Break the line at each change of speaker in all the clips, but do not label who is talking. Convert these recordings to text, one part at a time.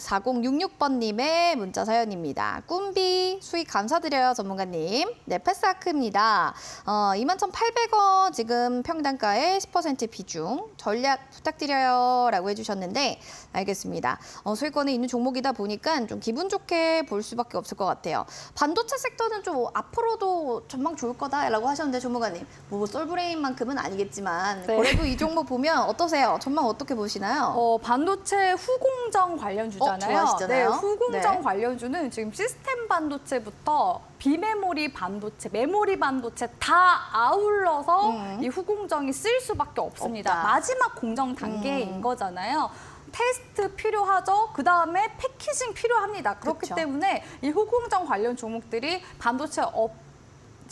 4066번님의 문자 사연입니다. 꿈비 수익 감사드려요, 전문가님. 네, 패스아크입니다. 어, 21,800원 지금 평단가의 10% 비중 전략 부탁드려요 라고 해주셨는데 알겠습니다. 어, 소유권에 있는 종목이다 보니까 좀 기분 좋게 볼 수밖에 없을 것 같아요. 반도체 섹터는 좀 앞으로도 전망 좋을 거다라고 하셨는데 전문가님 뭐 솔브레인만큼은 아니겠지만
네.
그래도 이 종목 보면 어떠세요? 전망 어떻게 보시나요?
어, 반도체 후공정 관련 주 잖아요.
어, 좋아하시잖아요.
네, 후공정
네.
관련주는 지금 시스템 반도체부터 비메모리 반도체, 메모리 반도체 다 아울러서
음.
이 후공정이 쓰일 수밖에 없습니다.
없다.
마지막 공정 단계인
음.
거잖아요. 테스트 필요하죠. 그 다음에 패키징 필요합니다. 그렇기
그쵸.
때문에 이 후공정 관련 종목들이 반도체 업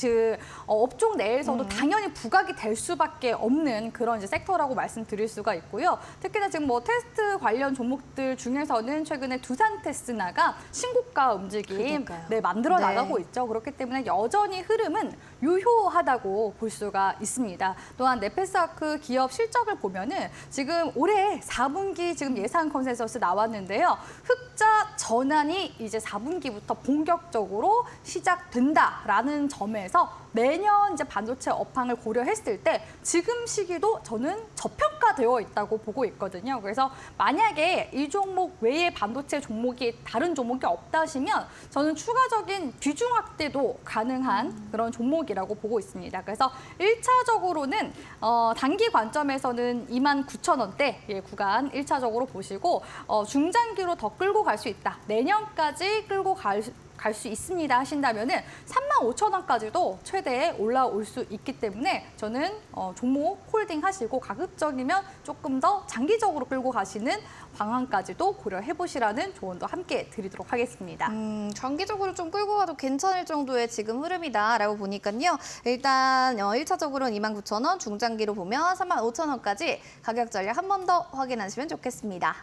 그 어, 업종 내에서도
음.
당연히 부각이 될 수밖에 없는 그런 이제 섹터라고 말씀드릴 수가 있고요. 특히나 지금 뭐 테스트 관련 종목들 중에서는 최근에 두산 테스나가 신고가 움직임. 네, 만들어
네.
나가고 있죠. 그렇기 때문에 여전히 흐름은 유효하다고 볼 수가 있습니다. 또한 네페스아크 기업 실적을 보면은 지금 올해 4분기 지금 예상 컨센서스 나왔는데요. 흑자 전환이 이제 4분기부터 본격적으로 시작된다라는 점에서 내년 이제 반도체 업황을 고려했을 때 지금 시기도 저는 저평가되어 있다고 보고 있거든요. 그래서 만약에 이 종목 외에 반도체 종목이 다른 종목이 없다 시면 저는 추가적인 비중 확대도 가능한 그런 종목이라고 보고 있습니다. 그래서 일차적으로는 어, 단기 관점에서는 2만 9천 원대 예, 구간 일차적으로 보시고 어, 중장기로 더 끌고 갈 수 있다. 내년까지 끌고 갈 수- 갈 수 있습니다 하신다면은 3만 5천 원까지도 최대에 올라올 수 있기 때문에 저는 어, 종목 홀딩 하시고 가급적이면 조금 더 장기적으로 끌고 가시는 방안까지도 고려해 보시라는 조언도 함께 드리도록 하겠습니다.
음, 장기적으로 좀 끌고 가도 괜찮을 정도의 지금 흐름이다라고 보니까요. 일단 어, 1차적으로는 29,000원, 중장기로 보면 35,000원까지 가격 전략 한 번 더 확인하시면 좋겠습니다.